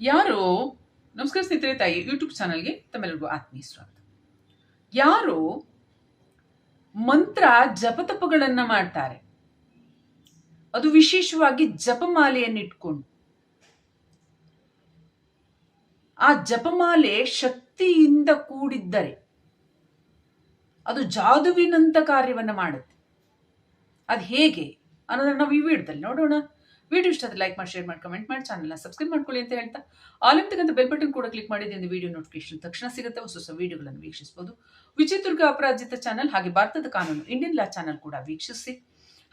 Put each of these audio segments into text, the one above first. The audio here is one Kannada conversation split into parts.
ಯಾರು? ನಮಸ್ಕಾರ ಸ್ನೇಹಿತರೆ, ತಾಯಿ ಯೂಟ್ಯೂಬ್ ಚಾನಲ್ಗೆ ತಮ್ಮೆಲ್ಲರಿಗೂ ಆತ್ಮೀಯ ಸ್ವಾಗತ. ಯಾರು ಮಂತ್ರ ಜಪತಪಗಳನ್ನು ಮಾಡ್ತಾರೆ? ಅದು ವಿಶೇಷವಾಗಿ ಜಪಮಾಲೆಯನ್ನಿಟ್ಕೊಂಡು. ಆ ಜಪಮಾಲೆ ಶಕ್ತಿಯಿಂದ ಕೂಡಿದ್ದರೆ ಅದು ಜಾದುವಿನಂತ ಕಾರ್ಯವನ್ನು ಮಾಡುತ್ತೆ. ಅದು ಹೇಗೆ ಅನ್ನೋದನ್ನು ನಾವು ಈ ವಿಡಿಯೋದಲ್ಲಿ ನೋಡೋಣ. ವಿಡಿಯೋ ಇಷ್ಟ ಲೈಕ್ ಮಾಡಿ ಶೇರ್ ಮಾಡಿ ಕಮೆಂಟ್ ಮಾಡಿ ಚಾನಲ್ನ ಸಬ್ಸ್ಕ್ರೈಬ್ ಮಾಡ್ಕೊಳ್ಳಿ ಅಂತ ಹೇಳ್ತಾ. ಆಲ್ ತಕ್ಕಂಥ ಬೆಲ್ ಬಟನ್ ಕೂಡ ಕ್ಲಿಕ್ ಮಾಡಿದ್ರೆ ವಿಡಿಯೋ ನೋಟಿಫಿಕೇಶನ್ ತಕ್ಷಣ ಸಿಗುತ್ತೆ ಹೊಸ ಹೊಸ ವಿಡಿಯೋಗಳನ್ನು ವೀಕ್ಷಿಸಬಹುದು ವಿಜಯದುರ್ಗ ಅಪರಾಜಿತ ಚಾನಲ್ ಹಾಗೆ ಭಾರತದ ಕಾನೂನು ಇಂಡಿಯನ್ ಲಾ ಚಾನಲ್ ಕೂಡ ವೀಕ್ಷಿಸಿ.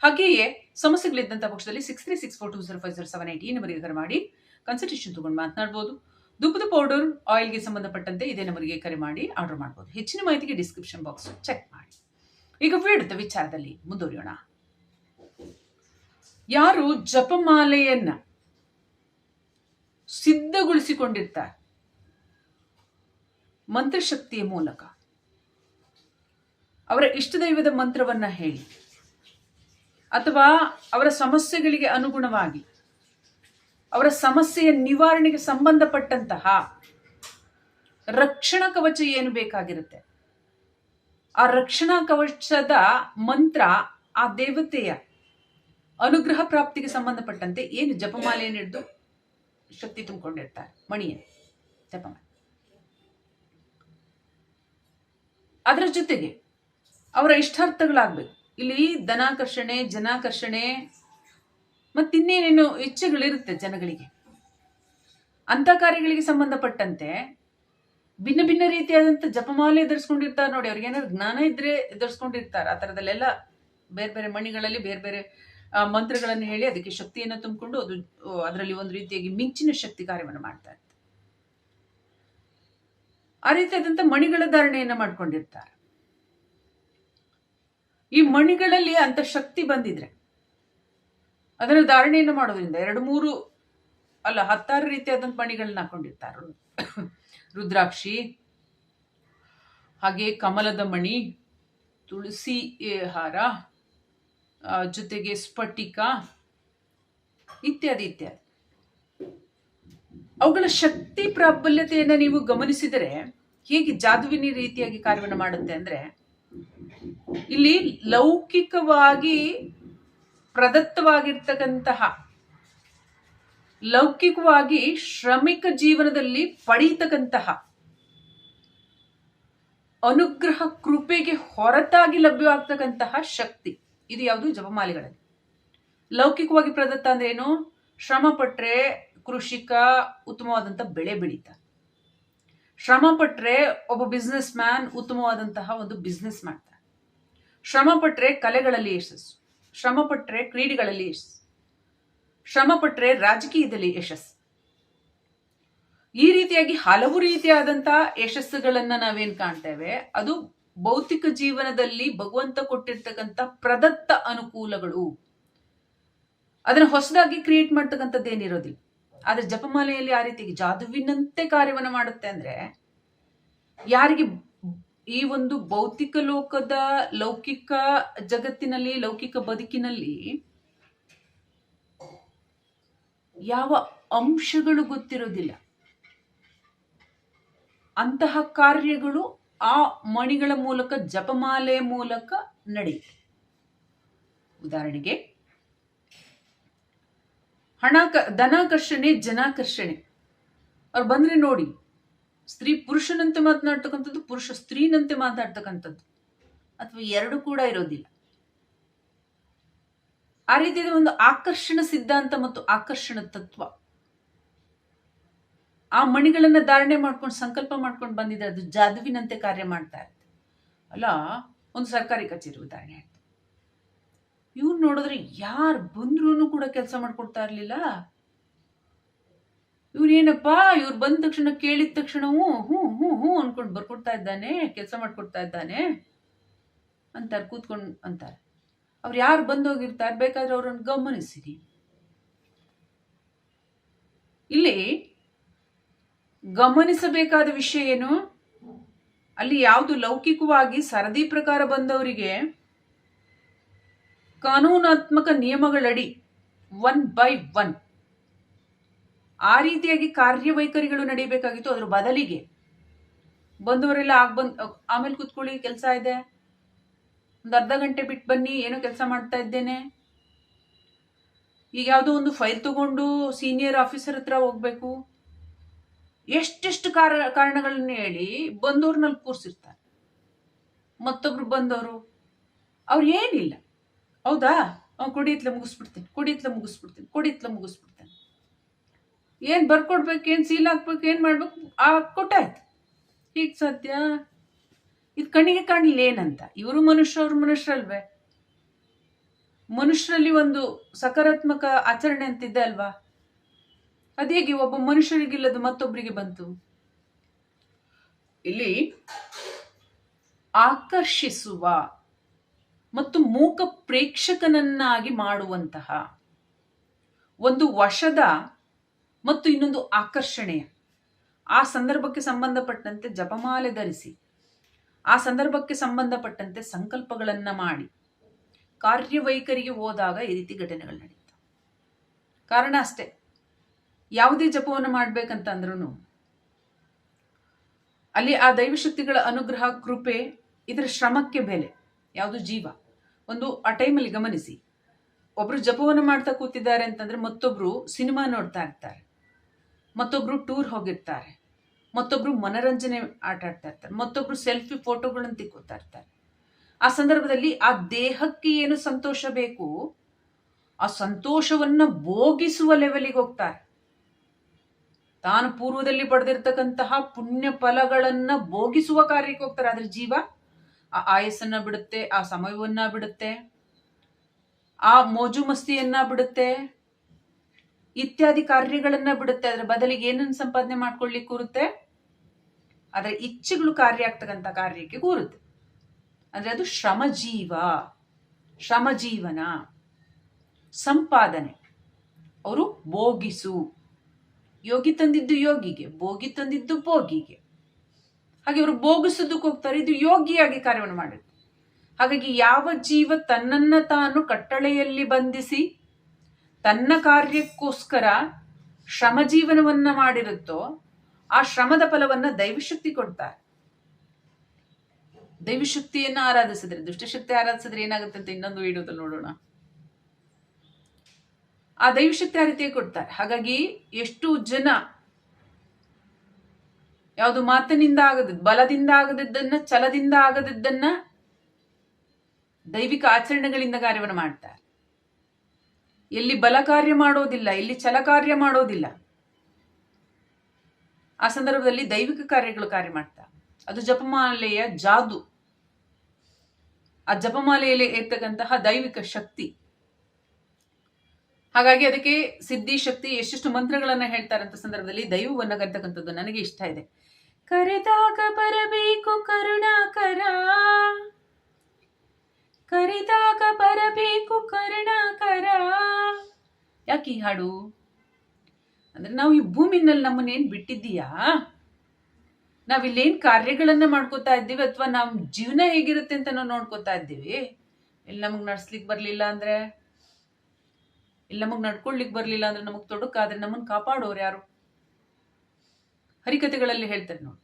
ಹಾಗೆಯೇ ಸಮಸ್ಯೆಗಳಿದ್ದಂಥ ಪಕ್ಷದಲ್ಲಿ six three six four two zero five zero seven eight ಈ ನಂಬರಿಗೆ ಕರೆ ಮಾಡಿ. ಕನ್ಸಲ್ಟೇಷನ್ ತಗೊಂಡು ಮಾತನಾಡ್ಬೋದು. ದುಪ್ಪದ ಪೌಡರ್ ಆಯಿಲ್ಗೆ ಸಂಬಂಧಪಟ್ಟಂತೆ ಇದೇ ನಂಬರಿಗೆ ಕರೆ ಮಾಡಿ ಆರ್ಡರ್ ಮಾಡ್ಬೋದು. ಹೆಚ್ಚಿನ ಮಾಹಿತಿಗೆ ಡಿಸ್ಕ್ರಿಪ್ಷನ್ ಬಾಕ್ಸ್ ಚೆಕ್ ಮಾಡಿ. ಈಗ ವಿಡಿಯೋದ ವಿಚಾರದಲ್ಲಿ ಮುಂದುವರಿಯೋಣ. ಯಾರು ಜಪಮಾಲೆಯನ್ನ ಸಿದ್ಧಗೊಳಿಸಿಕೊಂಡಿರ್ತಾರೆ? ಮಂತ್ರಶಕ್ತಿಯ ಮೂಲಕ. ಅವರ ಇಷ್ಟದೈವದ ಮಂತ್ರವನ್ನ ಹೇಳಿ. ಅಥವಾ ಅವರ ಸಮಸ್ಯೆಗಳಿಗೆ ಅನುಗುಣವಾಗಿ, ಅವರ ಸಮಸ್ಯೆಯ ನಿವಾರಣೆಗೆ ಸಂಬಂಧಪಟ್ಟಂತಹ ರಕ್ಷಣಾ ಕವಚ ಏನು ಬೇಕಾಗಿರುತ್ತೆ? ಆ ರಕ್ಷಣಾ ಕವಚದ ಮಂತ್ರ ಆ ದೇವತೆಯ ಅನುಗ್ರಹ ಪ್ರಾಪ್ತಿಗೆ ಸಂಬಂಧಪಟ್ಟಂತೆ ಏನು ಜಪಮಾಲೆಯನ್ನು ಹಿಡಿದು ಶಕ್ತಿ ತುಂಬಿಕೊಂಡಿರ್ತಾರೆ. ಮಣಿಯನ್ನು ಜಪಮಾಲೆ. ಅದರ ಜೊತೆಗೆ ಅವರ ಇಷ್ಟಾರ್ಥಗಳಾಗಬೇಕು. ಇಲ್ಲಿ ಧನಾಕರ್ಷಣೆ, ಜನಾಕರ್ಷಣೆ ಮತ್ತಿನ್ನೇನೇನು ಇಚ್ಛೆಗಳಿರುತ್ತೆ ಜನಗಳಿಗೆ. ಅಂಥ ಕಾರ್ಯಗಳಿಗೆ ಸಂಬಂಧಪಟ್ಟಂತೆ ಭಿನ್ನ ಭಿನ್ನ ರೀತಿಯಾದಂಥ ಜಪಮಾಲೆ ಧರಿಸ್ಕೊಂಡಿರ್ತಾರೆ ನೋಡಿ, ಅವ್ರಿಗೆ ಏನಾದ್ರು ಜ್ಞಾನ ಇದ್ರೆ ಧರಿಸ್ಕೊಂಡಿರ್ತಾರೆ ಆ ಥರದಲ್ಲೆಲ್ಲ ಬೇರೆ ಬೇರೆ ಮಣಿಗಳಲ್ಲಿ ಬೇರೆ ಬೇರೆ ಮಂತ್ರಗಳನ್ನು ಹೇಳಿ ಅದಕ್ಕೆ ಶಕ್ತಿಯನ್ನು ತುಂಬಿಕೊಂಡು ಅದು ಅದರಲ್ಲಿ ಒಂದು ರೀತಿಯಾಗಿ ಮಿಂಚಿನ ಶಕ್ತಿ ಕಾರ್ಯವನ್ನು ಮಾಡ್ತಾ ಇರುತ್ತೆ ಆ ರೀತಿಯಾದಂಥ ಮಣಿಗಳ ಧಾರಣೆಯನ್ನು ಮಾಡ್ಕೊಂಡಿರ್ತಾರೆ. ಈ ಮಣಿಗಳಲ್ಲಿ ಅಂತ ಶಕ್ತಿ ಬಂದಿದ್ರೆ, ಅದನ್ನು ಧಾರಣೆಯನ್ನು ಮಾಡೋದ್ರಿಂದ ಎರಡು ಮೂರು, ಅಲ್ಲ ಹತ್ತಾರು ರೀತಿಯಾದಂಥ ಮಣಿಗಳನ್ನ ಹಾಕೊಂಡಿರ್ತಾರೆ. ರುದ್ರಾಕ್ಷಿ, ಹಾಗೆ ಕಮಲದ ಮಣಿ, ತುಳಸಿ ಹಾರ ಜೊತೆಗೆ ಸ್ಫಟಿಕ ಇತ್ಯಾದಿ ಇತ್ಯಾದಿ. ಅವುಗಳ ಶಕ್ತಿ ಪ್ರಾಬಲ್ಯತೆಯನ್ನು ನೀವು ಗಮನಿಸಿದರೆ ಹೇಗೆ ಜಾದುವಿನ ರೀತಿಯಾಗಿ ಕಾರ್ಯವನ್ನು ಮಾಡುತ್ತೆ ಅಂದರೆ, ಇಲ್ಲಿ ಲೌಕಿಕವಾಗಿ ಪ್ರದತ್ತವಾಗಿರ್ತಕ್ಕಂತಹ, ಲೌಕಿಕವಾಗಿ ಶ್ರಮಿಕ ಜೀವನದಲ್ಲಿ ಪಡೀತಕ್ಕಂತಹ ಅನುಗ್ರಹ ಕೃಪೆಗೆ ಹೊರತಾಗಿ ಲಭ್ಯವಾಗ್ತಕ್ಕಂತಹ ಶಕ್ತಿ. ಇದು ಯಾವುದು? ಜಪಮಾಲೆಗಳಲ್ಲಿ. ಲೌಕಿಕವಾಗಿ ಪ್ರದತ್ತ ಅಂದ್ರೆ ಏನು? ಶ್ರಮ ಪಟ್ರೆ ಕೃಷಿಕ ಉತ್ತಮವಾದಂಥ ಬೆಳೆ ಬೆಳೀತಾನೆ ಶ್ರಮ ಪಟ್ರೆ ಒಬ್ಬ ಬಿಸ್ನೆಸ್ ಮ್ಯಾನ್ ಉತ್ತಮವಾದಂತಹ ಒಂದು ಬಿಸ್ನೆಸ್ ಮಾಡ್ತಾನೆ ಶ್ರಮ ಪಟ್ರೆ ಕಲೆಗಳಲ್ಲಿ ಯಶಸ್ಸು. ಶ್ರಮ ಪಟ್ರೆ ಕ್ರೀಡೆಗಳಲ್ಲಿ ಯಶಸ್ಸು. ಶ್ರಮ ಪಟ್ರೆ ರಾಜಕೀಯದಲ್ಲಿ ಯಶಸ್ಸು. ಈ ರೀತಿಯಾಗಿ ಹಲವು ರೀತಿಯಾದಂತಹ ಯಶಸ್ಸುಗಳನ್ನ ನಾವೇನು ಕಾಣ್ತೇವೆ? ಅದು ಭೌತಿಕ ಜೀವನದಲ್ಲಿ ಭಗವಂತ ಕೊಟ್ಟಿರ್ತಕ್ಕಂಥ ಪ್ರದತ್ತ ಅನುಕೂಲಗಳು. ಅದನ್ನ ಹೊಸದಾಗಿ ಕ್ರಿಯೇಟ್ ಮಾಡ್ತಕ್ಕಂಥದ್ದು ಏನಿರೋದಿಲ್ಲ. ಆದ್ರೆ ಜಪಮಾಲೆಯಲ್ಲಿ ಆ ರೀತಿ ಜಾದುವಿನಂತೆ ಕಾರ್ಯವನ್ನು ಮಾಡುತ್ತೆ ಅಂದ್ರೆ, ಯಾರಿಗೆ ಈ ಒಂದು ಭೌತಿಕ ಲೋಕದ ಲೌಕಿಕ ಜಗತ್ತಿನಲ್ಲಿ, ಲೌಕಿಕ ಬದುಕಿನಲ್ಲಿ ಯಾವ ಅಂಶಗಳು ಗೊತ್ತಿರೋದಿಲ್ಲ. ಅಂತಹ ಕಾರ್ಯಗಳು ಆ ಮಣಿಗಳ ಮೂಲಕ, ಜಪಮಾಲೆ ಮೂಲಕ ನಡೆಯುತ್ತೆ ಉದಾಹರಣೆಗೆ, ಹಣ ಧನಾಕರ್ಷಣೆ, ಜನಾಕರ್ಷಣೆ. ಅವ್ರು ಬಂದ್ರೆ ನೋಡಿ, ಸ್ತ್ರೀ ಪುರುಷನಂತೆ ಮಾತನಾಡ್ತಕ್ಕಂಥದ್ದು, ಪುರುಷ ಸ್ತ್ರೀನಂತೆ ಮಾತಾಡ್ತಕ್ಕಂಥದ್ದು ಅಥವಾ ಎರಡು ಕೂಡ ಇರೋದಿಲ್ಲ. ಆ ರೀತಿಯಾದ ಒಂದು ಆಕರ್ಷಣ ಸಿದ್ಧಾಂತ ಮತ್ತು ಆಕರ್ಷಣ ತತ್ವ. ಆ ಮಣಿಗಳನ್ನು ಧಾರಣೆ ಮಾಡ್ಕೊಂಡು, ಸಂಕಲ್ಪ ಮಾಡ್ಕೊಂಡು ಬಂದಿದ್ರೆ ಅದು ಜಾದುವಿನಂತೆ ಕಾರ್ಯ ಮಾಡ್ತಾ ಇರುತ್ತೆ. ಅಲ್ಲ, ಒಂದು ಸರ್ಕಾರಿ ಕಚೇರಿ ಉದಾಹರಣೆ ಆಯ್ತು ಇವ್ರು ನೋಡಿದ್ರೆ ಯಾರು ಬಂದ್ರೂ ಕೂಡ ಕೆಲಸ ಮಾಡ್ಕೊಡ್ತಾ ಇರ್ಲಿಲ್ಲ. ಇವ್ರು ಏನಪ್ಪಾ, ಇವ್ರು ಬಂದ ತಕ್ಷಣ ಕೇಳಿದ ತಕ್ಷಣ ಹ್ಞೂ ಹ್ಞೂ ಹ್ಞೂ ಅನ್ಕೊಂಡು ಬರ್ಕೊಡ್ತಾ ಇದ್ದಾನೆ, ಕೆಲಸ ಮಾಡ್ಕೊಡ್ತಾ ಇದ್ದಾನೆ ಅಂತಾರೆ, ಕೂತ್ಕೊಂಡು ಅಂತಾರೆ. ಅವ್ರು ಯಾರು ಬಂದೋಗಿರ್ತಾರೆ, ಬೇಕಾದ್ರೆ ಅವ್ರನ್ನ ಗಮನಿಸಿರಿ. ಇಲ್ಲಿ ಗಮನಿಸಬೇಕಾದ ವಿಷಯ ಏನು? ಅಲ್ಲಿ ಯಾವುದು ಲೌಕಿಕವಾಗಿ ಸರದಿ ಪ್ರಕಾರ ಬಂದವರಿಗೆ ಕಾನೂನಾತ್ಮಕ ನಿಯಮಗಳಡಿ ಒನ್ ಬೈ ಒನ್ ಆ ರೀತಿಯಾಗಿ ಕಾರ್ಯವೈಖರಿಗಳು ನಡೀಬೇಕಾಗಿತ್ತು ಅದ್ರ ಬದಲಿಗೆ ಬಂದವರೆಲ್ಲ ಆಗ ಬಂದ್, ಆಮೇಲೆ ಕುತ್ಕೊಳ್ಳಿ, ಕೆಲಸ ಇದೆ. ಒಂದು ಅರ್ಧ ಗಂಟೆ ಬಿಟ್ಟು ಬನ್ನಿ, ಏನೋ ಕೆಲಸ ಮಾಡ್ತಾ ಇದ್ದೇನೆ. ಈಗ ಯಾವುದೋ ಒಂದು ಫೈಲ್ ತಗೊಂಡು ಸೀನಿಯರ್ ಆಫೀಸರ್ ಹತ್ರ ಹೋಗ್ಬೇಕು. ಎಷ್ಟೆಷ್ಟು ಕಾರ, ಕಾರಣಗಳನ್ನ ಹೇಳಿ ಬಂದವ್ರನ್ನಲ್ಲಿ ಕೂರಿಸಿರ್ತಾರೆ. ಮತ್ತೊಬ್ರು ಬಂದವರು, ಅವ್ರು ಏನಿಲ್ಲ. ಹೌದಾ? ಅವ್ನು ಕುಡಿಯತ್ಲೆ ಮುಗಿಸ್ಬಿಡ್ತೀನಿ ಕುಡಿಯತ್ಲೆ ಮುಗಿಸ್ಬಿಡ್ತೀನಿ ಕುಡಿಯತ್ಲೆ ಮುಗಿಸ್ಬಿಡ್ತೇನೆ. ಏನು ಬರ್ಕೊಡ್ಬೇಕು, ಏನು ಸೀಲ್ ಹಾಕ್ಬೇಕು, ಏನು ಮಾಡ್ಬೇಕು? ಆ ಕೊಟ್ಟಾಯ್ತು ಈಗ ಸದ್ಯ ಇದು ಕಣ್ಣಿಗೆ ಕಾಣಲಿ ಏನಂತ? ಇವರು ಮನುಷ್ಯ, ಅವರು ಮನುಷ್ಯರಲ್ವೇ? ಮನುಷ್ಯರಲ್ಲಿ ಒಂದು ಸಕಾರಾತ್ಮಕ ಆಚರಣೆ ಅಂತಿದೆ ಅಲ್ವಾ? ಅದೇಗೆ ಒಬ್ಬ ಮನುಷ್ಯರಿಗಿಲ್ಲದು ಮತ್ತೊಬ್ಬರಿಗೆ ಬಂತು? ಇಲ್ಲಿ ಆಕರ್ಷಿಸುವ ಮತ್ತು ಮೂಕ ಪ್ರೇಕ್ಷಕನನ್ನಾಗಿ ಮಾಡುವಂತಹ ಒಂದು ವಶದ ಮತ್ತು ಇನ್ನೊಂದು ಆಕರ್ಷಣೆಯ. ಆ ಸಂದರ್ಭಕ್ಕೆ ಸಂಬಂಧಪಟ್ಟಂತೆ ಜಪಮಾಲೆ ಧರಿಸಿ, ಆ ಸಂದರ್ಭಕ್ಕೆ ಸಂಬಂಧಪಟ್ಟಂತೆ ಸಂಕಲ್ಪಗಳನ್ನು ಮಾಡಿ, ಕಾರ್ಯವೈಖರಿಗೆ ಹೋದಾಗ ಈ ರೀತಿ ಘಟನೆಗಳು ನಡೆಯುತ್ತೆ ಕಾರಣ ಅಷ್ಟೇ. ಯಾವುದೇ ಜಪವನ್ನು ಮಾಡಬೇಕಂತಂದ್ರೂ ಅಲ್ಲಿ ಆ ದೈವಶಕ್ತಿಗಳ ಅನುಗ್ರಹ, ಕೃಪೆ, ಇದರ ಶ್ರಮಕ್ಕೆ ಬೆಲೆ, ಯಾವುದು ಜೀವ. ಒಂದು, ಆ ಟೈಮಲ್ಲಿ ಗಮನಿಸಿ. ಒಬ್ರು ಜಪವನ್ನು ಮಾಡ್ತಾ ಕೂತಿದ್ದಾರೆ ಅಂತಂದ್ರೆ ಮತ್ತೊಬ್ರು ಸಿನಿಮಾ ನೋಡ್ತಾ ಇರ್ತಾರೆ. ಮತ್ತೊಬ್ಬರು ಟೂರ್ ಹೋಗಿರ್ತಾರೆ. ಮತ್ತೊಬ್ಬರು ಮನರಂಜನೆ ಆಟ ಆಡ್ತಾ ಇರ್ತಾರೆ. ಮತ್ತೊಬ್ರು ಸೆಲ್ಫಿ ಫೋಟೋಗಳನ್ನು ತಿಕ್ಕೋತಾ ಇರ್ತಾರೆ. ಆ ಸಂದರ್ಭದಲ್ಲಿ ಆ ದೇಹಕ್ಕೆ ಏನು ಸಂತೋಷ ಬೇಕು, ಆ ಸಂತೋಷವನ್ನು ಭೋಗಿಸುವ ಲೆವೆಲಿಗೆ ಹೋಗ್ತಾರೆ. ತಾನು ಪೂರ್ವದಲ್ಲಿ ಪಡೆದಿರ್ತಕ್ಕಂತಹ ಪುಣ್ಯ ಫಲಗಳನ್ನ ಭೋಗಿಸುವ ಕಾರ್ಯಕ್ಕೆ ಹೋಗ್ತಾರೆ. ಆದ್ರೆ ಜೀವ ಆ ಆಯಸ್ಸನ್ನ ಬಿಡುತ್ತೆ, ಆ ಸಮಯವನ್ನ ಬಿಡುತ್ತೆ, ಆ ಮೋಜು ಮಸ್ತಿಯನ್ನ ಬಿಡುತ್ತೆ, ಇತ್ಯಾದಿ ಕಾರ್ಯಗಳನ್ನ ಬಿಡುತ್ತೆ. ಅದರ ಬದಲಿಗೆ ಏನನ್ನು ಸಂಪಾದನೆ ಮಾಡ್ಕೊಳ್ಳಿಕ್ಕೆ ಕೂರುತ್ತೆ? ಅದರ ಇಚ್ಛೆಗಳು ಕಾರ್ಯ ಆಗ್ತಕ್ಕಂಥ ಕಾರ್ಯಕ್ಕೆ ಕೂರುತ್ತೆ. ಅಂದ್ರೆ ಅದು ಶ್ರಮಜೀವ, ಶ್ರಮಜೀವನ ಸಂಪಾದನೆ. ಅವರು ಭೋಗಿಸು. ಯೋಗಿ ತಂದಿದ್ದು ಯೋಗಿಗೆ, ಭೋಗಿ ತಂದಿದ್ದು ಭೋಗಿಗೆ. ಹಾಗೆ ಅವರು ಭೋಗಿಸೋದಕ್ಕೆ ಹೋಗ್ತಾರೆ, ಇದು ಯೋಗಿಯಾಗಿ ಕಾರ್ಯವನ್ನು ಮಾಡುತ್ತೆ ಹಾಗಾಗಿ ಯಾವ ಜೀವ ತನ್ನನ್ನ ತಾನು ಕಟ್ಟಳೆಯಲ್ಲಿ ಬಂಧಿಸಿ ತನ್ನ ಕಾರ್ಯಕ್ಕೋಸ್ಕರ ಶ್ರಮ ಜೀವನವನ್ನ ಮಾಡಿರುತ್ತೋ, ಆ ಶ್ರಮದ ಫಲವನ್ನ ದೈವಶಕ್ತಿ ಕೊಡ್ತಾರೆ. ದೈವಶಕ್ತಿಯನ್ನು ಆರಾಧಿಸಿದ್ರೆ, ದುಷ್ಟಶಕ್ತಿ ಆರಾಧಿಸಿದ್ರೆ ಏನಾಗುತ್ತೆ ಅಂತ ಇನ್ನೊಂದು ವಿಡಿಯೋದಲ್ಲಿ ನೋಡೋಣ. ಆ ದೈವಶಕ್ತಿ ಆ ರೀತಿಯಾಗಿ ಕೊಡ್ತಾರೆ. ಹಾಗಾಗಿ ಎಷ್ಟು ಜನ ಯಾವುದು ಮಾತಿನಿಂದ ಆಗದದ್ದು ಬಲದಿಂದ ಆಗದಿದ್ದನ್ನ, ಛಲದಿಂದ ಆಗದಿದ್ದನ್ನ ದೈವಿಕ ಆಚರಣೆಗಳಿಂದ ಕಾರ್ಯವನ್ನು ಮಾಡ್ತಾರೆ. ಎಲ್ಲಿ ಬಲ ಕಾರ್ಯ ಮಾಡೋದಿಲ್ಲ, ಎಲ್ಲಿ ಛಲ ಕಾರ್ಯ ಮಾಡೋದಿಲ್ಲ, ಆ ಸಂದರ್ಭದಲ್ಲಿ ದೈವಿಕ ಕಾರ್ಯಗಳು ಕಾರ್ಯ ಮಾಡ್ತಾರೆ. ಅದು ಜಪಮಾಲೆಯ ಜಾದು. ಆ ಜಪಮಾಲೆಯಲ್ಲಿ ಇರ್ತಕ್ಕಂತಹ ದೈವಿಕ ಶಕ್ತಿ. ಹಾಗಾಗಿ ಅದಕ್ಕೆ ಸಿದ್ಧಿ, ಶಕ್ತಿ ಎಷ್ಟೆಷ್ಟು ಮಂತ್ರಗಳನ್ನ ಹೇಳ್ತಾರಂತ ಸಂದರ್ಭದಲ್ಲಿ ದೈವವನ್ನ ಕರ್ತಕ್ಕಂಥದ್ದು ನನಗೆ ಇಷ್ಟ ಇದೆ. ಕರೆದಾಗ ಬರಬೇಕು ಕರುಣಾಕರ. ಕರೆದಾಗ ಬರಬೇಕು ಕರುಣಾಕರ. ಯಾಕೆ ಈ ಹಾಡು? ಅಂದ್ರೆ ನಾವು ಈ ಭೂಮಿನಲ್ಲಿ ನಮ್ಮನ್ನೇನ್ ಬಿಟ್ಟಿದ್ದೀಯಾ? ನಾವಿಲ್ಲೇನ್ ಕಾರ್ಯಗಳನ್ನ ಮಾಡ್ಕೋತಾ ಇದ್ದೀವಿ ಅಥವಾ ನಮ್ಮ ಜೀವನ ಹೇಗಿರುತ್ತೆ ಅಂತ ನಾವು ನೋಡ್ಕೋತಾ ಇದ್ದೀವಿ? ಇಲ್ಲಿ ನಮಗ್ ನಡ್ಸ್ಲಿಕ್ಕೆ ಬರ್ಲಿಲ್ಲ ಅಂದ್ರೆ? ಇಲ್ಲಿ ನಮಗ್ ನಡ್ಕೊಳ್ಲಿಕ್ಕೆ ಬರ್ಲಿಲ್ಲ ಅಂದ್ರೆ ನಮಗ್ ತೊಡಕಾದ್ರೆ ನಮ್ಮನ್ ಕಾಪಾಡೋರು ಯಾರು? ಹರಿಕತೆಗಳಲ್ಲಿ ಹೇಳ್ತಾರೆ ನೋಡಿ.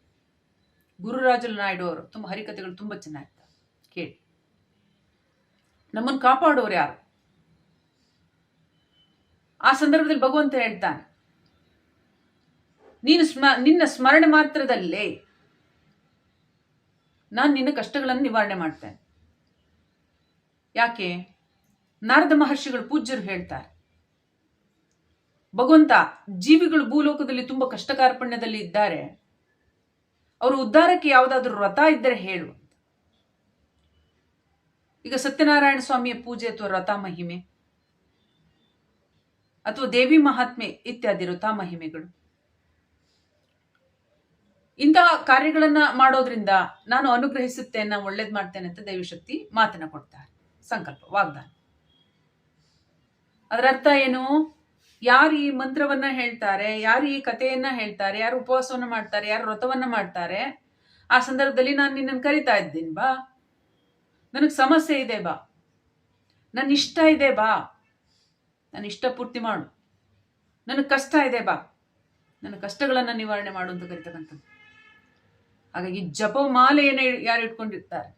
ಗುರುರಾಜುನ ನಾಯ್ಡು ಅವರು ತುಂಬಾ ಹರಿಕತೆಗಳು ತುಂಬಾ ಚೆನ್ನಾಗಿರ್ತವೆ. ಕೇಳಿ. ನಮ್ಮನ್ನು ಕಾಪಾಡೋರು ಯಾರು? ಆ ಸಂದರ್ಭದಲ್ಲಿ ಭಗವಂತ ಹೇಳ್ತಾನೆ, ನೀನು ಸ್ಮ, ನಿನ್ನ ಸ್ಮರಣೆ ಮಾತ್ರದಲ್ಲೇ ನಾನು ನಿನ್ನ ಕಷ್ಟಗಳನ್ನು ನಿವಾರಣೆ ಮಾಡ್ತೇನೆ. ಯಾಕೆ? ನಾರದ ಮಹರ್ಷಿಗಳು ಪೂಜ್ಯರು ಹೇಳ್ತಾರೆ ಭಗವಂತ ಜೀವಿಗಳು ಭೂಲೋಕದಲ್ಲಿ ತುಂಬಾ ಕಷ್ಟಕಾರ್ಪಣ್ಯದಲ್ಲಿ ಇದ್ದಾರೆ. ಅವರು ಉದ್ಧಾರಕ್ಕೆ ಯಾವುದಾದ್ರೂ ವ್ರತ ಇದ್ದರೆ ಹೇಳು ಈಗ ಸತ್ಯನಾರಾಯಣ ಸ್ವಾಮಿಯ ಪೂಜೆ ಅಥವಾ ವ್ರತ ಮಹಿಮೆ ಅಥವಾ ದೇವಿ ಮಹಾತ್ಮೆ ಇತ್ಯಾದಿ ವ್ರತ ಮಹಿಮೆಗಳು. ಇಂತಹ ಕಾರ್ಯಗಳನ್ನ ಮಾಡೋದ್ರಿಂದ ನಾನು ಅನುಗ್ರಹಿಸುತ್ತೇನೆ ಒಳ್ಳೇದ್ ಮಾಡ್ತೇನೆ ಅಂತ ದೈವಶಕ್ತಿ ಮಾತನ್ನ ಕೊಡ್ತಾರೆ. ಸಂಕಲ್ಪ, ವಾಗ್ದಾನ. ಅದರ ಅರ್ಥ ಏನು? ಯಾರು ಈ ಮಂತ್ರವನ್ನ ಹೇಳ್ತಾರೆ, ಯಾರು ಈ ಕಥೆಯನ್ನ ಹೇಳ್ತಾರೆ, ಯಾರು ಉಪವಾಸವನ್ನ ಮಾಡ್ತಾರೆ, ಯಾರು ವ್ರತವನ್ನ ಮಾಡ್ತಾರೆ, ಆ ಸಂದರ್ಭದಲ್ಲಿ ನಾನು ನಿನ್ನನ್ನು ಕರಿತಾ ಇದ್ದೀನಿ, ಬಾ. ನನಗೆ ಸಮಸ್ಯೆ ಇದೆ, ಬಾ. ನನ್ನ ಇಷ್ಟ ಇದೆ, ಬಾ. ನನ್ನ ಇಷ್ಟ ಪೂರ್ತಿ ಮಾಡು. ನನಗೆ ಕಷ್ಟ ಇದೆ, ಬಾ. ನನ್ನ ಕಷ್ಟಗಳನ್ನು ನಿವಾರಣೆ ಮಾಡು ಅಂತ ಕರಿತಕ್ಕಂಥದ್ದು. ಹಾಗಾಗಿ ಜಪಮಾಲೆಯನ್ನು ಯಾರು ಇಟ್ಕೊಂಡಿರ್ತಾರೆ?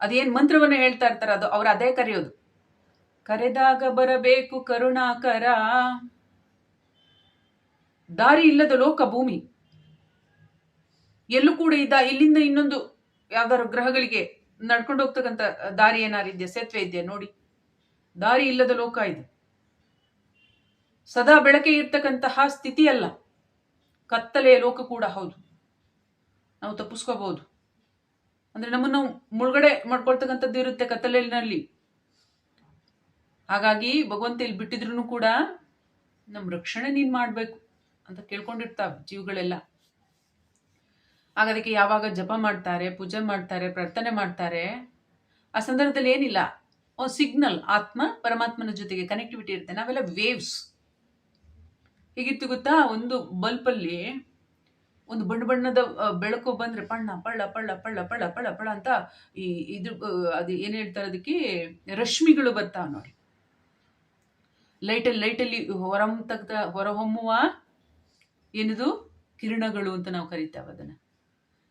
ಅದೇನು ಮಂತ್ರವನ್ನು ಹೇಳ್ತಾ ಇರ್ತಾರೆ ಅದು ಅವ್ರು ಅದೇ ಕರೆಯೋದು. ಕರೆದಾಗ ಬರಬೇಕು ಕರುಣಾಕರ. ದಾರಿ ಇಲ್ಲದ ಲೋಕ ಭೂಮಿ. ಎಲ್ಲೂ ಕೂಡ ಇದ್ದ ಇಲ್ಲಿಂದ ಇನ್ನೊಂದು ಯಾವ್ದಾದ್ರು ಗ್ರಹಗಳಿಗೆ ನಡ್ಕೊಂಡು ಹೋಗ್ತಕ್ಕಂಥ ದಾರಿ ಏನಾರು ಇದೆಯಾ? ಸೇತುವೆ ಇದೆಯಾ? ನೋಡಿ. ದಾರಿ ಇಲ್ಲದ ಲೋಕ ಇದು. ಸದಾ ಬೆಳಕೆ ಇರ್ತಕ್ಕಂತಹ ಸ್ಥಿತಿ ಅಲ್ಲ. ಕತ್ತಲೆಯ ಲೋಕ ಕೂಡ ಹೌದು. ನಾವು ತಪ್ಪಿಸ್ಕೋಬಹುದು. ಅಂದ್ರೆ ನಮ್ಮನ್ನು ಮುಳುಗಡೆ ಮಾಡ್ಕೊಳ್ತಕ್ಕಂಥದ್ದು ಇರುತ್ತೆ ಕತ್ತಲಿನಲ್ಲಿ ಹಾಗಾಗಿ ಭಗವಂತ ಇಲ್ಲಿ ಬಿಟ್ಟಿದ್ರು ಕೂಡ ನಮ್ಮ ರಕ್ಷಣೆ ನೀನ್ ಮಾಡ್ಬೇಕು ಅಂತ ಕೇಳ್ಕೊಂಡಿರ್ತಾವೆ ಜೀವಗಳೆಲ್ಲ. ಆಗ ಅದಕ್ಕೆ ಯಾವಾಗ ಜಪ ಮಾಡ್ತಾರೆ, ಪೂಜೆ ಮಾಡ್ತಾರೆ, ಪ್ರಾರ್ಥನೆ ಮಾಡ್ತಾರೆ, ಆ ಸಂದರ್ಭದಲ್ಲಿ ಏನಿಲ್ಲ. ಒಂದು ಸಿಗ್ನಲ್ ಆತ್ಮ, ಪರಮಾತ್ಮನ ಜೊತೆಗೆ ಕನೆಕ್ಟಿವಿಟಿ ಇರುತ್ತೆ. ನಾವೆಲ್ಲ ವೇವ್ಸ್ ಹೀಗಿತ್ತು ಗೊತ್ತಾ? ಒಂದು ಬಲ್ಪಲ್ಲಿ ಒಂದು ಬಣ್ಣ ಬಣ್ಣದ ಬೆಳಕು ಬಂದ್ರೆ ಪಣ್ಣ, ಪಳ್ಳ ಪಳ್ಳ ಪಳ್ಳ ಪಳ್ಳ ಪಳ್ಳ ಪಳ್ಳ ಅಂತ ಈ, ಇದು ಅದು ಏನ್ ಹೇಳ್ತಾರೆ ಅದಕ್ಕೆ? ರಶ್ಮಿಗಳು ಬರ್ತಾವ ನೋಡಿ. ಲೈಟಲ್ಲಿ ಲೈಟಲ್ಲಿ ಹೊರ ಹೊರಹೊಮ್ಮುವ ಏನಿದು? ಕಿರಣಗಳು ಅಂತ ನಾವು ಕರಿತೇವೆ ಅದನ್ನ.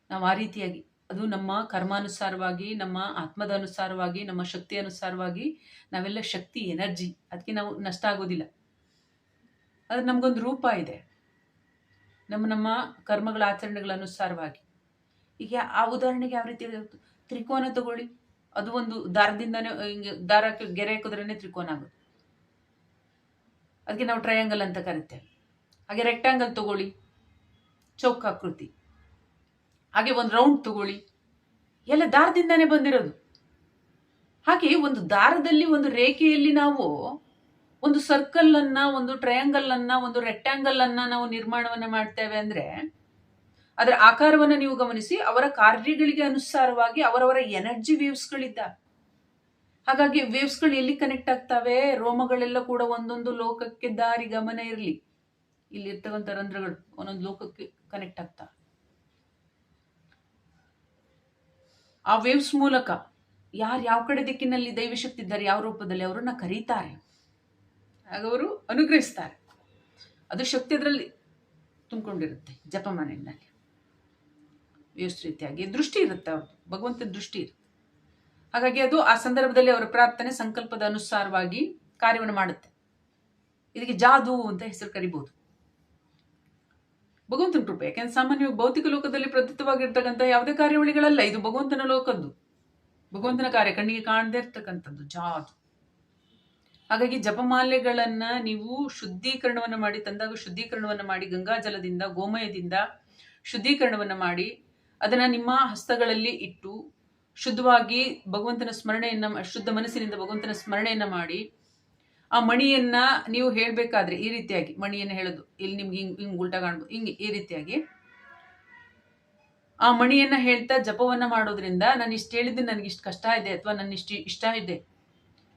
ನಾವು ಆ ರೀತಿಯಾಗಿ, ಅದು ನಮ್ಮ ಕರ್ಮಾನುಸಾರವಾಗಿ, ನಮ್ಮ ಆತ್ಮದ ಅನುಸಾರವಾಗಿ ನಮ್ಮ ಶಕ್ತಿ ಅನುಸಾರವಾಗಿ ನಾವೆಲ್ಲ ಶಕ್ತಿ, ಎನರ್ಜಿ, ಅದಕ್ಕೆ ನಾವು ನಷ್ಟ ಆಗೋದಿಲ್ಲ. ಅದು ನಮಗೊಂದು ರೂಪ ಇದೆ. ನಮ್ಮ ನಮ್ಮ ಕರ್ಮಗಳ ಆಚರಣೆಗಳ ಅನುಸಾರವಾಗಿ. ಈಗ ಆ ಉದಾಹರಣೆಗೆ ಯಾವ ರೀತಿ ತ್ರಿಕೋನ ತಗೊಳ್ಳಿ. ಅದು ಒಂದು ದಾರದಿಂದನೇ, ಹಿಂಗೆ ದಾರಕ್ಕೆ ಗೆರೆ ಹಾಕಿದ್ರೇ ತ್ರಿಕೋನ ಆಗುತ್ತೆ ಅದಕ್ಕೆ ನಾವು ಟ್ರಯಾಂಗಲ್ ಅಂತ ಕರಿತೇವೆ. ಹಾಗೆ ರೆಕ್ಟ್ಯಾಂಗಲ್ ತಗೊಳ್ಳಿ. ಚೌಕಾಕೃತಿ ಹಾಗೆ ಒಂದು ರೌಂಡ್ ತಗೊಳ್ಳಿ. ಎಲ್ಲ ದಾರದಿಂದಾನೇ ಬಂದಿರೋದು. ಹಾಗೆ ಒಂದು ದಾರದಲ್ಲಿ ಒಂದು ರೇಖೆಯಲ್ಲಿ ನಾವು ಒಂದು ಸರ್ಕಲ್ ಅನ್ನ, ಒಂದು ಟ್ರಯಾಂಗಲ್ ಅನ್ನ, ಒಂದು ರೆಕ್ಟ್ಯಾಂಗಲ್ ಅನ್ನ ನಾವು ನಿರ್ಮಾಣವನ್ನ ಮಾಡ್ತೇವೆ ಅಂದ್ರೆ ಅದರ ಆಕಾರವನ್ನು ನೀವು ಗಮನಿಸಿ, ಅವರ ಕಾರ್ಯಗಳಿಗೆ ಅನುಸಾರವಾಗಿ ಅವರವರ ಎನರ್ಜಿ ವೇವ್ಸ್ಗಳಿದ್ದಾವೆ ಹಾಗಾಗಿ ವೇವ್ಸ್ಗಳು ಎಲ್ಲಿ ಕನೆಕ್ಟ್ ಆಗ್ತವೆ? ರೋಮಗಳೆಲ್ಲ ಕೂಡ ಒಂದೊಂದು ಲೋಕಕ್ಕೆ ದಾರಿ ಗಮನ ಇರಲಿ. ಇಲ್ಲಿ ಇರ್ತಕ್ಕಂಥ ರಂಧ್ರಗಳು ಒಂದೊಂದು ಲೋಕಕ್ಕೆ ಕನೆಕ್ಟ್ ಆಗ್ತಾ. ಆ ವೇವ್ಸ್ ಮೂಲಕ ಯಾರು ಯಾವ ಕಡೆ ದಿಕ್ಕಿನಲ್ಲಿ ದೈವಶಕ್ತಿ ಇದ್ದಾರೆ ಯಾವ ರೂಪದಲ್ಲಿ ಅವರನ್ನ ಕರೀತಾರೆ. ಆಗ ಅವರು ಅನುಗ್ರಹಿಸ್ತಾರೆ. ಅದು ಶಕ್ತಿ ಅದರಲ್ಲಿ ತುಂಬಿಕೊಂಡಿರುತ್ತೆ ಜಪಮಾನಿನಲ್ಲಿ ವೇವ್ಸ್ ರೀತಿಯಾಗಿ ದೃಷ್ಟಿ ಇರುತ್ತೆ ಅವ್ರದ್ದು. ಭಗವಂತನ ದೃಷ್ಟಿ ಇರುತ್ತೆ. ಹಾಗಾಗಿ ಅದು ಆ ಸಂದರ್ಭದಲ್ಲಿ ಅವರ ಪ್ರಾರ್ಥನೆ ಸಂಕಲ್ಪದ ಅನುಸಾರವಾಗಿ ಕಾರ್ಯವನ್ನು ಮಾಡುತ್ತೆ. ಇದಕ್ಕೆ ಜಾದು ಅಂತ ಹೆಸರು ಕರಿಬಹುದು ಭಗವಂತನ ಕೃಪೆ, ಯಾಕೆಂದ್ರೆ ಸಾಮಾನ್ಯವಾಗಿ ಭೌತಿಕ ಲೋಕದಲ್ಲಿ ಪ್ರದತ್ತವಾಗಿರ್ತಕ್ಕಂಥ ಯಾವುದೇ ಕಾರ್ಯವಳಿಗಳಲ್ಲ, ಇದು ಭಗವಂತನ ಲೋಕದ್ದು. ಭಗವಂತನ ಕಾರ್ಯ ಕಣ್ಣಿಗೆ ಕಾಣದೇ ಇರ್ತಕ್ಕಂಥದ್ದು, ಜಾದು. ಹಾಗಾಗಿ ಜಪಮಾಲೆಗಳನ್ನ ನೀವು ಶುದ್ಧೀಕರಣವನ್ನು ಮಾಡಿ, ತಂದಾಗ ಶುದ್ಧೀಕರಣವನ್ನು ಮಾಡಿ, ಗಂಗಾಜಲದಿಂದ, ಗೋಮಯದಿಂದ ಶುದ್ಧೀಕರಣವನ್ನು ಮಾಡಿ, ಅದನ್ನ ನಿಮ್ಮ ಹಸ್ತಗಳಲ್ಲಿ ಇಟ್ಟು ಶುದ್ಧವಾಗಿ ಭಗವಂತನ ಸ್ಮರಣೆಯನ್ನ ಶುದ್ಧ ಮನಸ್ಸಿನಿಂದ ಭಗವಂತನ ಸ್ಮರಣೆಯನ್ನ ಮಾಡಿ ಆ ಮಣಿಯನ್ನ ನೀವು ಹೇಳಬೇಕಾದ್ರೆ ಈ ರೀತಿಯಾಗಿ, ಮಣಿಯನ್ನು ಹೇಳೋದು. ಇಲ್ಲಿ ನಿಮ್ಗೆ ಹಿಂಗ್ ಹಿಂಗ್ ಉಲ್ಟಾ ಕಾಣ್ಬೋದು. ಹಿಂಗೆ ಈ ರೀತಿಯಾಗಿ. ಆ ಮಣಿಯನ್ನ ಹೇಳ್ತಾ ಜಪವನ್ನ ಮಾಡೋದ್ರಿಂದ ನಾನು ಇಷ್ಟು ಹೇಳಿದ್ದು ನನಗೆ ಇಷ್ಟು ಕಷ್ಟ ಇದೆ ಅಥವಾ ನನ್ನ ಇಷ್ಟು ಇಷ್ಟ ಇದೆ.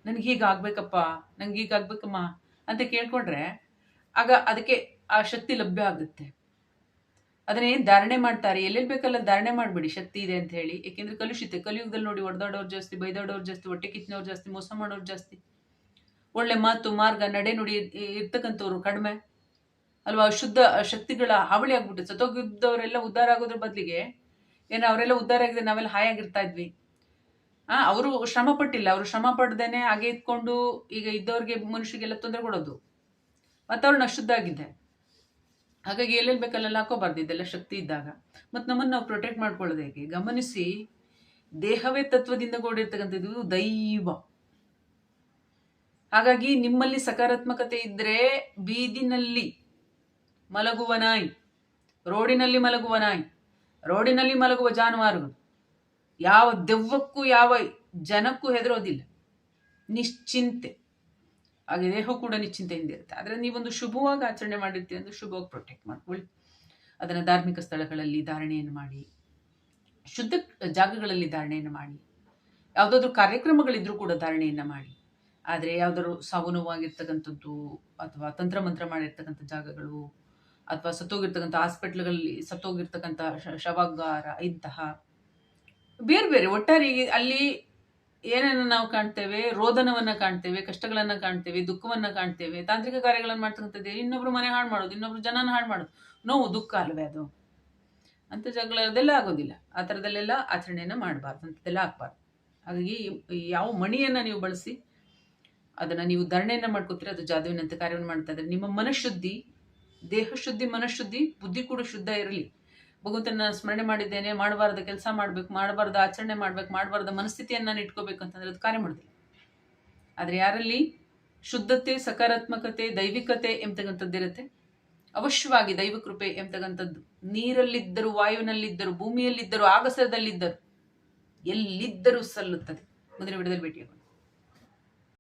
ನನಗೆ ಹೀಗೆ ನನಗೆ ನಂಗೆ ಹೀಗೆ ಆಗ್ಬೇಕಮ್ಮ ಅಂತ ಕೇಳ್ಕೊಂಡ್ರೆ ಆಗ ಅದಕ್ಕೆ ಆ ಶಕ್ತಿ ಲಭ್ಯ ಆಗುತ್ತೆ. ಅದನ್ನೇ ಧಾರಣೆ ಮಾಡ್ತಾರೆ? ಎಲ್ಲೆಲ್ಲಿ ಬೇಕಲ್ಲ ಧಾರಣೆ ಮಾಡ್ಬಿಡಿ, ಶಕ್ತಿ ಇದೆ ಅಂತ ಹೇಳಿ. ಯಾಕೆಂದ್ರೆ ಕಲುಷಿತ, ಕಲಿಯುಗದಲ್ಲಿ ನೋಡಿ ಹೊಡೆದಾಡೋರು ಜಾಸ್ತಿ, ಬೈದಾಡೋರು ಜಾಸ್ತಿ, ಹೊಟ್ಟೆ ಕಿಚ್ಚಿನವ್ರು ಜಾಸ್ತಿ, ಮೋಸ ಮಾಡೋರು ಜಾಸ್ತಿ. ಒಳ್ಳೆ ಮಾತು, ಮಾರ್ಗ, ನಡೆ ನುಡಿ ಇರ್ತಕ್ಕಂಥವ್ರು ಕಡಿಮೆ. ಅಲ್ವಾ? ಶುದ್ಧ, ಶಕ್ತಿಗಳ ಹಾವಳಿ ಆಗ್ಬಿಟ್ಟು. ಸತೋಗಿದ್ದವರೆಲ್ಲ ಉದ್ಧಾರ ಆಗೋದ್ರ ಬದಲಿಗೆ ಏನೋ ಅವರೆಲ್ಲ ಉದ್ಧಾರ ಆಗಿದೆ ನಾವೆಲ್ಲ ಹಾಯಾಗಿರ್ತಾ ಇದ್ವಿ. ಆ, ಅವರು ಶ್ರಮ ಪಟ್ಟಿಲ್ಲ. ಅವರು ಶ್ರಮ ಪಡ್ದೇನೆ ಹಾಗೆ ಇದ್ಕೊಂಡು ಈಗ ಇದ್ದವ್ರಿಗೆ ಮನುಷ್ಯರಿಗೆಲ್ಲ ತೊಂದರೆ ಕೊಡೋದು. ವಾತಾವರಣ ಅಶುದ್ಧ ಆಗಿದೆ. ಹಾಗಾಗಿ ಎಲ್ಲೆಲ್ಲಿ ಬೇಕಲ್ಲೆಲ್ಲ ಹಾಕೋಬಾರ್ದು ಇದೆಲ್ಲ ಶಕ್ತಿ ಇದ್ದಾಗ. ಮತ್ತು ನಮ್ಮನ್ನು ನಾವು ಪ್ರೊಟೆಕ್ಟ್ ಮಾಡ್ಕೊಳ್ಳೋದು ಗಮನಿಸಿ, ದೇಹವೇ ತತ್ವದಿಂದ ಕೂಡಿರ್ತಕ್ಕಂಥದ್ದು ದೈವ. ಹಾಗಾಗಿ ನಿಮ್ಮಲ್ಲಿ ಸಕಾರಾತ್ಮಕತೆ ಇದ್ದರೆ ಬೀದಿನಲ್ಲಿ ಮಲಗುವ ನಾಯಿ, ರೋಡಿನಲ್ಲಿ ಮಲಗುವ ನಾಯಿ, ರೋಡಿನಲ್ಲಿ ಮಲಗುವ ಜಾನುವಾರುಗಳು, ಯಾವ ದೆವ್ವಕ್ಕೂ ಯಾವ ಜನಕ್ಕೂ ಹೆದರೋದಿಲ್ಲ. ನಿಶ್ಚಿಂತೆ. ಹಾಗೆ ದೇಹ ಕೂಡ ನಿಶ್ಚಿಂತೆಯಿಂದ ಇರುತ್ತೆ ಆದರೆ ನೀವೊಂದು ಶುಭವಾಗಿ ಆಚರಣೆ ಮಾಡಿರ್ತೀರಿ ಅಂದರೆ ಶುಭವಾಗಿ ಪ್ರೊಟೆಕ್ಟ್ ಮಾಡ್ಕೊಳ್ಳಿ. ಅದನ್ನು ಧಾರ್ಮಿಕ ಸ್ಥಳಗಳಲ್ಲಿ ಧಾರಣೆಯನ್ನು ಮಾಡಿ, ಶುದ್ಧ ಜಾಗಗಳಲ್ಲಿ ಧಾರಣೆಯನ್ನು ಮಾಡಿ, ಯಾವುದಾದ್ರೂ ಕಾರ್ಯಕ್ರಮಗಳಿದ್ರೂ ಕೂಡ ಧಾರಣೆಯನ್ನು ಮಾಡಿ. ಆದರೆ ಯಾವುದಾದ್ರೂ ಸಾವು ನೋವಾಗಿರ್ತಕ್ಕಂಥದ್ದು ಅಥವಾ ತಂತ್ರ ಮಂತ್ರ ಮಾಡಿರ್ತಕ್ಕಂಥ ಜಾಗಗಳು ಅಥವಾ ಸತ್ತೋಗಿರ್ತಕ್ಕಂಥ ಹಾಸ್ಪಿಟ್ಲ್ಗಳಲ್ಲಿ ಸತ್ತೋಗಿರ್ತಕ್ಕಂಥ ಶವಾಗಾರ, ಇಂತಹ ಬೇರೆ ಬೇರೆ ಒಟ್ಟಾರೆ ಅಲ್ಲಿ ಏನೇನು ನಾವು ಕಾಣ್ತೇವೆ? ರೋದನವನ್ನ ಕಾಣ್ತೇವೆ, ಕಷ್ಟಗಳನ್ನ ಕಾಣ್ತೇವೆ, ದುಃಖವನ್ನ ಕಾಣ್ತೇವೆ, ತಾಂತ್ರಿಕ ಕಾರ್ಯಗಳನ್ನು ಮಾಡ್ತಕ್ಕಂಥದ್ದು ಇನ್ನೊಬ್ರು ಮನೆ ಹಾಳು ಮಾಡೋದು, ಇನ್ನೊಬ್ರು ಜನನ ಹಾಳು ಮಾಡೋದು. ನೋವು, ದುಃಖ ಅಲ್ವೇ ಅದು? ಅಂತ ಜಗಳ ಅದೆಲ್ಲ ಆಗೋದಿಲ್ಲ. ಆ ಥರದಲ್ಲೆಲ್ಲ ಆಚರಣೆಯನ್ನು ಮಾಡಬಾರ್ದು, ಅಂಥದ್ದೆಲ್ಲ ಹಾಕ್ಬಾರ್ದು ಹಾಗಾಗಿ ಯಾವ ಮಣಿಯನ್ನು ನೀವು ಬಳಸಿ, ಅದನ್ನು ನೀವು ಧರಣೆಯನ್ನು ಮಾಡ್ಕೋತೀರ, ಅದು ಜಾದುವಿನಂತೆ ಕಾರ್ಯವನ್ನು ಮಾಡ್ತಾ ಇದ್ದಾರೆ ನಿಮ್ಮ ಮನಃಶುದ್ಧಿ ದೇಹ ಶುದ್ಧಿ ಮನಃಶುದ್ಧಿ, ಬುದ್ಧಿ ಕೂಡ ಶುದ್ಧ ಇರಲಿ. ಭಗವಂತನ ಸ್ಮರಣೆ ಮಾಡಿದ್ದೇನೆ, ಮಾಡಬಾರ್ದ, ಕೆಲಸ ಮಾಡ್ಬೇಕು, ಮಾಡಬಾರ್ದ, ಆಚರಣೆ ಮಾಡ್ಬೇಕು, ಮಾಡಬಾರ್ದ ಮನಸ್ಥಿತಿಯನ್ನು ನಾನು ಇಟ್ಕೋಬೇಕು ಅಂತಂದ್ರೆ ಅದು ಕಾರ್ಯ ಮಾಡೋದಿಲ್ಲ. ಆದರೆ ಯಾರಲ್ಲಿ? ಶುದ್ಧತೆ, ಸಕಾರಾತ್ಮಕತೆ, ದೈವಿಕತೆ ಎಂಬತಕ್ಕಂಥದ್ದಿರುತ್ತೆ ಅವಶ್ಯವಾಗಿ ದೈವ ಕೃಪೆ ಎಂಬತಕ್ಕಂಥದ್ದು ನೀರಲ್ಲಿದ್ದರು, ವಾಯುವಿನಲ್ಲಿದ್ದರು, ಭೂಮಿಯಲ್ಲಿದ್ದರು ಆಗಸದಲ್ಲಿದ್ದರು ಎಲ್ಲಿದ್ದರೂ ಸಲ್ಲುತ್ತದೆ. ಮುಂದಿನ ವಿಡಿಯೋದಲ್ಲಿ ಭೇಟಿಯಾಗೋಣ.